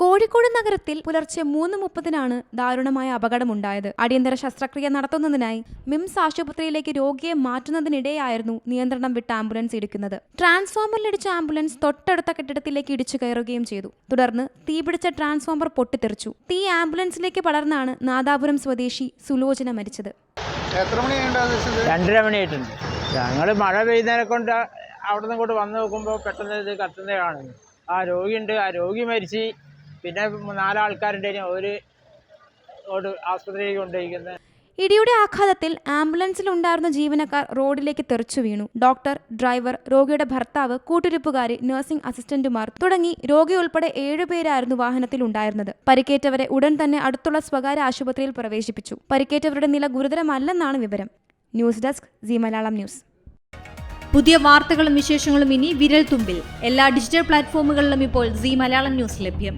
കോഴിക്കോട് നഗരത്തിൽ പുലർച്ചെ മൂന്ന് മുപ്പതിനാണ് ദാരുണമായ അപകടമുണ്ടായത്. അടിയന്തര ശസ്ത്രക്രിയ നടത്തുന്നതിനായി മിംസ് ആശുപത്രിയിലേക്ക് രോഗിയെ മാറ്റുന്നതിനിടെയായിരുന്നു നിയന്ത്രണം വിട്ട ആംബുലൻസ് ഇടിക്കുന്നത്. ട്രാൻസ്ഫോമറിലിടിച്ച ആംബുലൻസ് തൊട്ടടുത്ത കെട്ടിടത്തിലേക്ക് ഇടിച്ചു കയറുകയും ചെയ്തു. തുടർന്ന് തീപിടിച്ച ട്രാൻസ്ഫോമർ പൊട്ടിത്തെറിച്ചു. തീ ആംബുലൻസിലേക്ക് പടർന്നാണ് നാദാപുരം സ്വദേശി സുലോചന മരിച്ചത്. രണ്ടര മണിയായിട്ടുണ്ട്. ഞങ്ങൾ മഴ പെയ്യുന്നതിനെ കൊണ്ട് അവിടെ നിന്ന് ഇങ്ങോട്ട് വന്ന് നോക്കുമ്പോൾ പെട്ടെന്ന് ഇത് കത്തുന്നത് കാണുന്നു ആ രോഗിയുണ്ട്. ആ രോഗി മരിച്ച് പിന്നെ നാലാൾക്കാരുടെ ഒരു ഓട് ആസ്പത്രിയിലേക്ക് കൊണ്ടുപോയിരിക്കുന്നത് ഇടിയുടെ ആഘാതത്തിൽ ആംബുലൻസിൽ ഉണ്ടായിരുന്ന ജീവനക്കാർ റോഡിലേക്ക് തെറിച്ചു വീണു. ഡോക്ടർ ഡ്രൈവർ രോഗിയുടെ ഭർത്താവ് കൂട്ടിരിപ്പുകാരി നഴ്സിംഗ് അസിസ്റ്റന്റുമാർ തുടങ്ങി രോഗി ഉൾപ്പെടെ ഏഴുപേരായിരുന്നു വാഹനത്തിൽ ഉണ്ടായിരുന്നത്. പരിക്കേറ്റവരെ ഉടൻ തന്നെ അടുത്തുള്ള സ്വകാര്യ ആശുപത്രിയിൽ പ്രവേശിപ്പിച്ചു. പരിക്കേറ്റവരുടെ നില ഗുരുതരമല്ലെന്നാണ് വിവരം. News desk Zee Malayalam news. പുതിയ വാർത്തകളും വിശേഷങ്ങളും ഇനി വിരൽ തുമ്പിൽ എല്ലാ ഡിജിറ്റൽ പ്ലാറ്റ്ഫോമുകളിലും ഇപ്പോൾ സി മലയാളം ന്യൂസ് ലഭ്യം.